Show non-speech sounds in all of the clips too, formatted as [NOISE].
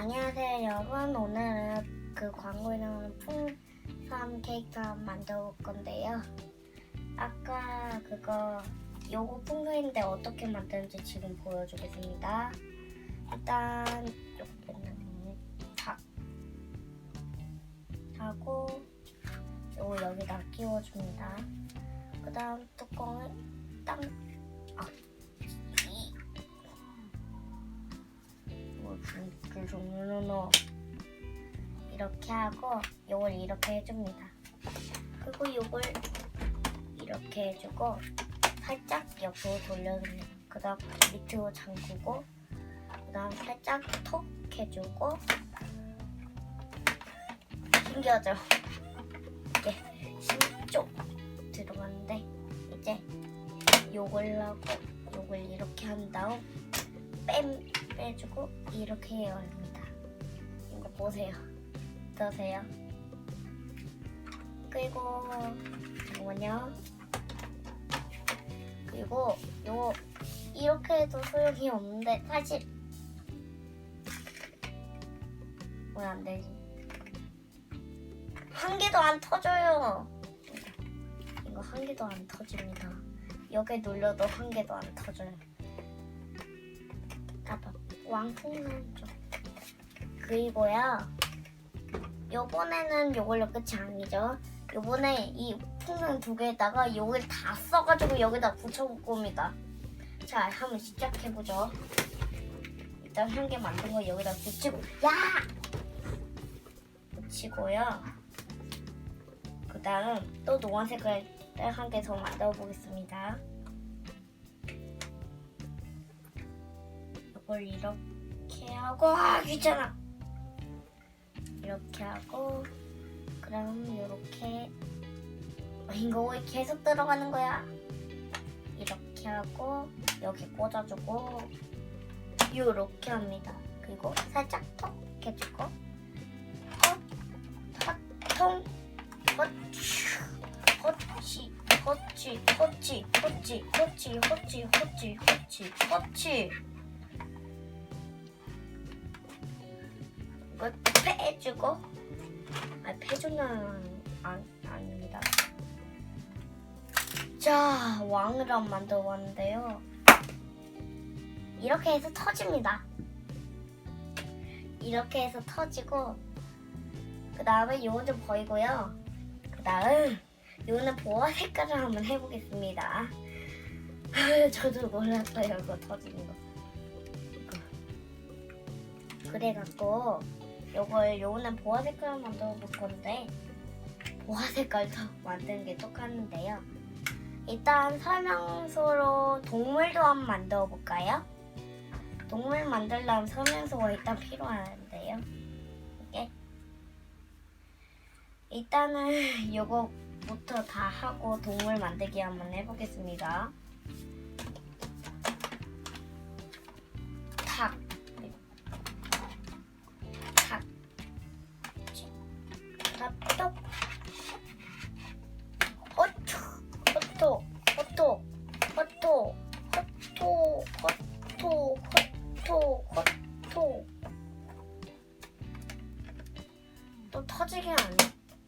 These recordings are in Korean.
안녕하세요 여러분. 오늘은 그 광고에 나오는 풍선 케이크 만들어 볼 건데요. 아까 그거 요거 풍선인데 어떻게 만드는지 지금 보여주겠습니다. 일단 여기는 탁 하고 요거 여기다 끼워줍니다. 그 다음 뚜껑을 땅 이렇게 하고 요걸 이렇게 해줍니다. 그리고 요걸 이렇게 해주고 살짝 옆으로 돌려줍니다. 그 다음 밑으로 잠그고 그 다음 살짝 톡 해주고 신기하죠? 이게 10쪽 들어갔는데 이제 요걸 하고 요걸 이렇게 한 다음 뺨 빼주고 이렇게 열립니다. 이거 보세요. 어떠세요? 그리고 잠깐만요. 그리고 요 이렇게 해도 소용이 없는데 사실 왜 안 되지? 한 개도 안 터져요. 이거 한 개도 안 터집니다. 여기 눌러도 한 개도 안 터져요. 아빠 왕풍선 좀 그리고요. 요번에는 요걸로 끝이 아니죠. 요번에 이 풍선 두 개에다가 요걸 다 써가지고 여기다 붙여볼 겁니다. 자, 한번 시작해보죠. 일단 한 개 만든 거 여기다 붙이고, 야! 붙이고요. 그 다음 또 노란색을 한 개 더 만들어 보겠습니다. 이걸 이렇게 하고 아 귀찮아 이렇게 하고 그럼 이렇게 어, 이거 왜 계속 들어가는 거야. 이렇게 하고 여기 꽂아주고 이렇게 합니다. 그리고 살짝 톡 해주고 톡톡통 허치 허치 허치 허치 허치 허치 허치 허치 허치 허치 빼주고? 아 빼주는 안, 아닙니다. 자 만들어 봤는데요. 이렇게 해서 터집니다. 이렇게 해서 터지고 그 다음에 요거는 보이고요. 그 다음 요거는 보아 색깔을 한번 해보겠습니다. [LAUGHS] 저도 몰랐어요. 이거 터지는 거. 그래갖고 요걸 요거는 보아 색깔 만들어 볼 건데 보아 색깔도 [LAUGHS] 만드는 게 똑같은데요. 일단 설명서로 동물도 한번 만들어 볼까요? 동물 만들려면 설명서가 일단 필요한데요. 이게 일단은 [LAUGHS] 요거부터 다 하고 동물 만들기 한번 해보겠습니다.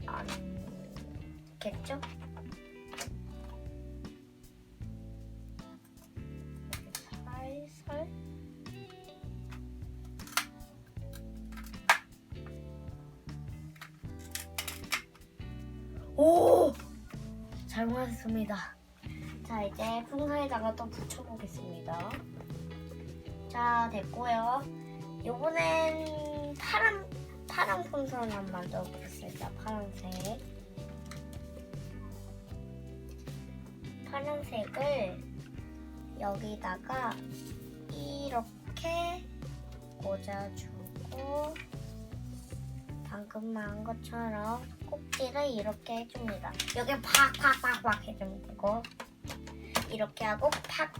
안, 않겠죠? 살살 오! 잘 맞았습니다. 자, 이제 풍선에다가 또 붙여보겠습니다. 자, 됐고요. 요번엔 파란, 파란 풍선 한번 만들어 보겠습니다. 파란색. 파란색을 여기다가 이렇게 꽂아주고 방금 한 것처럼 꼭지를 이렇게 해줍니다. 여기 팍팍팍팍 해주면 되고 이렇게 하고 팍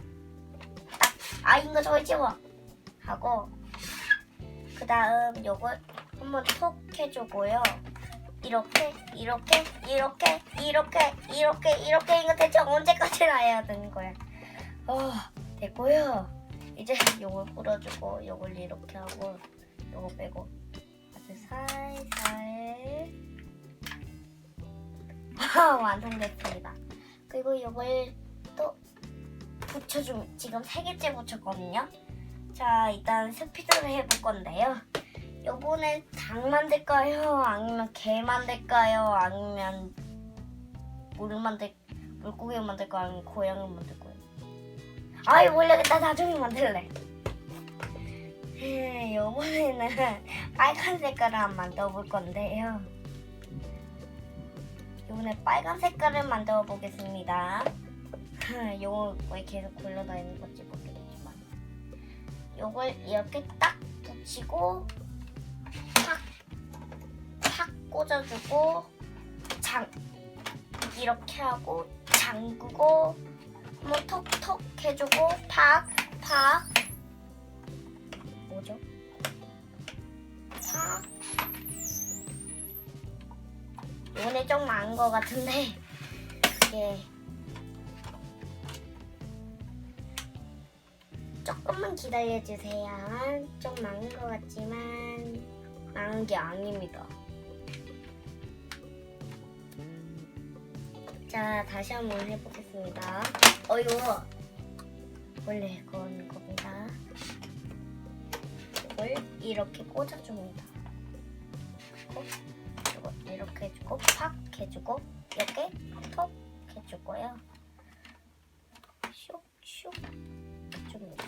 딱. 아 이거 저기 지워 하고 그 다음 요걸 한번 톡 해주고요. 이렇게 이렇게 이렇게 이렇게 이렇게 이렇게 이거 대체 언제까지나 해야 되는 거야? 어 됐고요. 이제 요걸 뿌려주고 요걸 이렇게 하고 요거 빼고 아주 살살 아, 완성됐습니다. 그리고 이걸 또 붙여줌 지금 세 개째 붙였거든요. 자 일단 스피드를 해볼 건데요. 요번엔 닭 만들까요? 아니면 개 만들까요? 아니면 물 만들 물고기 만들까요? 아니면 고양이 만들까요? 아이 모르겠다 나중에 만들래. 음, 요번에는 [LAUGHS] 빨간 색깔을 한번 만들어 볼 건데요. 이번에 빨간 색깔을 만들어 보겠습니다. [LAUGHS] 요거 왜 계속 굴러다니는 건지 모르겠지만 요걸 이렇게 딱 붙이고 꽂아주고 장 이렇게 하고 잠그고 한번 톡톡 해주고 팍 팍 뭐죠? 팍 이번에 좀 많은 것 같은데 이게 조금만 기다려주세요. 좀 많은 것 같지만 많은 게 아닙니다. 자 다시 한번 해보겠습니다. 어 이거 원래 그건 겁니다. 이걸 이렇게 꽂아줍니다. 그리고 이렇게 해주고 팍 해주고 이렇게 톡 해주고요. 슉 슉 해줍니다.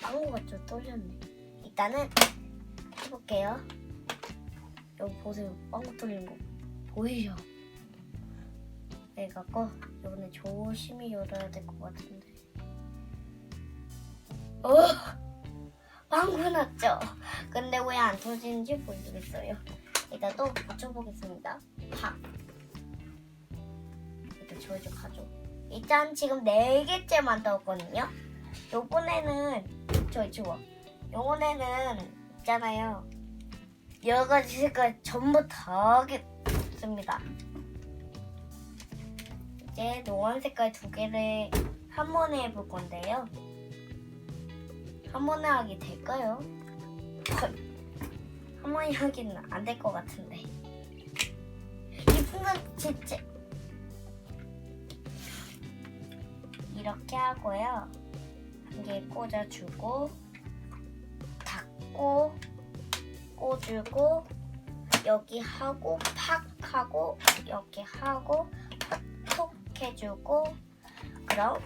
망고가 좀 떨렸네. 일단은 해볼게요. 여기 보세요. 빵구 뚫린 거 보이죠? 그래갖고 이번에 조심히 열어야 될 것 같은데. 어, 빵구 났죠? 근데 왜 안 터지는지 모르겠어요. 일단 또 붙여보겠습니다. 팍. 일단 저희좀 가져. 일단 지금 네 개째 만들었거든요. 요번에는 저희 지워. 요번에는 있잖아요. 여러 가지 색깔 전부 다 하겠습니다. 이제 노란 색깔 두 개를 한 번에 해볼 건데요. 한 번에 하게 될까요? 헐. 한 번에 하기는 안 될 것 같은데. 이 풍선 진짜 이렇게 하고요. 한 개 꽂아주고 닫고 꽂주고 여기 하고 팍 하고 여기 하고 톡 해주고 그럼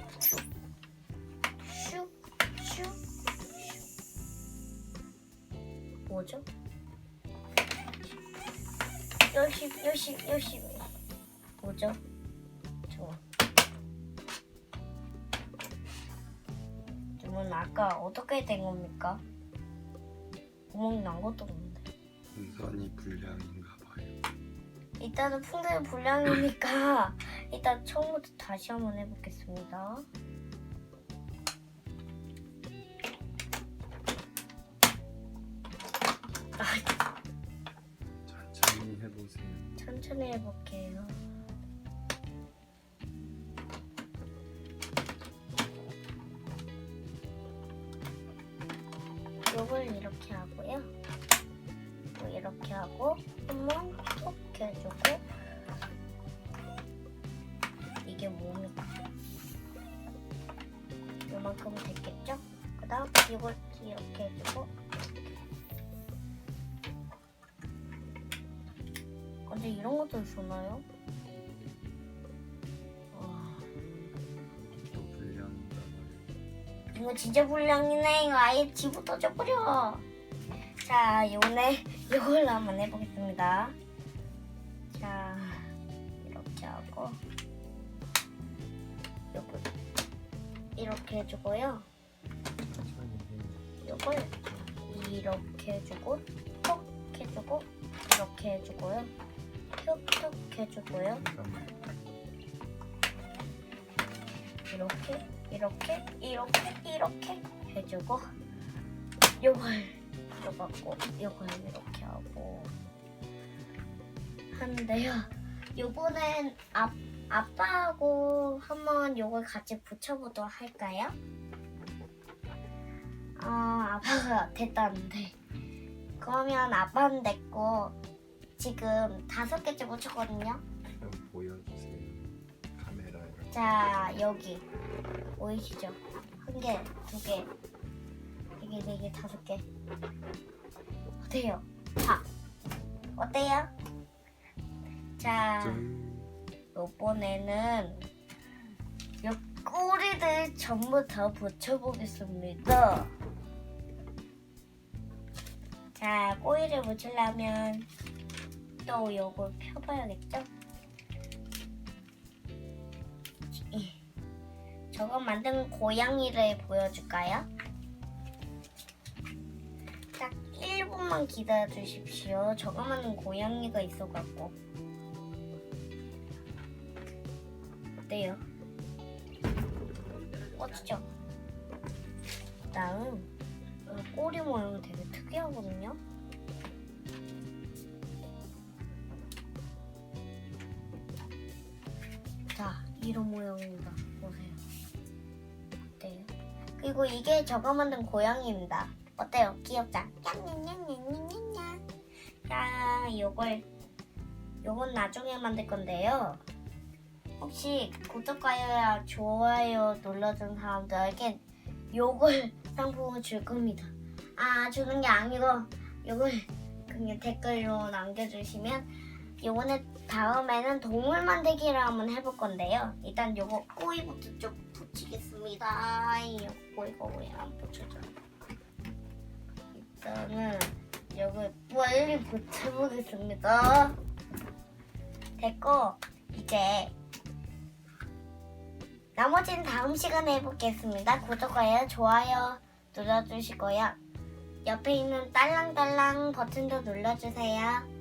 슉슉슉 뭐죠? 열심히 열심히 열심히 뭐죠? 좋아 주문 아까 어떻게 된 겁니까? 구멍 난 것도 없는데 풍선이 불량인가 봐요. 일단은 풍선이 불량이니까 [LAUGHS] 일단 처음부터 다시 한번 해보겠습니다. 아, 천천히 해보세요. 천천히 해볼게요. 요걸 이렇게 하고요. 또 이렇게 하고 한번 톡 해주고 이게 뭡니까? 요만큼 됐겠죠? 그 다음 이걸 이렇게 해주고 근데 이런 것도 있었나요? 이거 진짜 불량이네. 이거 아예 집어 터져버려. 자, 요번에 이걸로 한번 해보겠습니다. 자, 이렇게 하고 요거 이렇게 해주고요. 요걸 이렇게 해주고 톡 해주고 이렇게 해주고요. 톡톡 해주고요. 이렇게 이렇게 이렇게 이렇게 해주고 요걸 들어갖고 요걸 이렇게 하고 하는데요. 요번엔 앞 아빠하고 한번 요걸 같이 붙여보도록 할까요? 아, 아빠가 [LAUGHS] 됐다는데. 그러면 아빠는 됐고, 지금 다섯 개째 붙였거든요? 좀 보여주세요. 카메라에. 자, 여기. 보이시죠? 한 개, 두 개, 네 개, 네 개, 다섯 개. 어때요? 자, 어때요? 자, 짠. 이번에는 요 꼬리들 전부 다 붙여보겠습니다. 자, 꼬리를 붙이려면 또 요걸 펴봐야겠죠? 저거 만든 고양이를 보여줄까요? 딱 1분만 기다려 주십시오. 저거 만든 고양이가 있어갖고. 어때요? 멋지죠? 다음 이 꼬리 모양이 되게 특이하거든요. 자, 이런 모양입니다. 그리고 이게 저가 만든 고양이입니다. 어때요? 귀엽죠? 냥냥냥냥냥냥. 자, 요걸 요건 나중에 만들 건데요. 혹시 구독과 좋아요 눌러준 사람들에게 요걸 [LAUGHS] 상품을 줄 겁니다. 아 주는 게 아니고 요걸 그냥 댓글로 남겨주시면 요번에 다음에는 동물 만들기를 한번 해볼 건데요. 일단 요거 꼬리부터 좀 붙이겠습니다. 요 꼬리가 왜안 붙여져? 일단은 요걸 빨리 붙여보겠습니다. 됐고 이제 나머지는 다음 시간에 해보겠습니다. 구독과 좋아요 눌러주시고요. 옆에 있는 딸랑딸랑 버튼도 눌러주세요.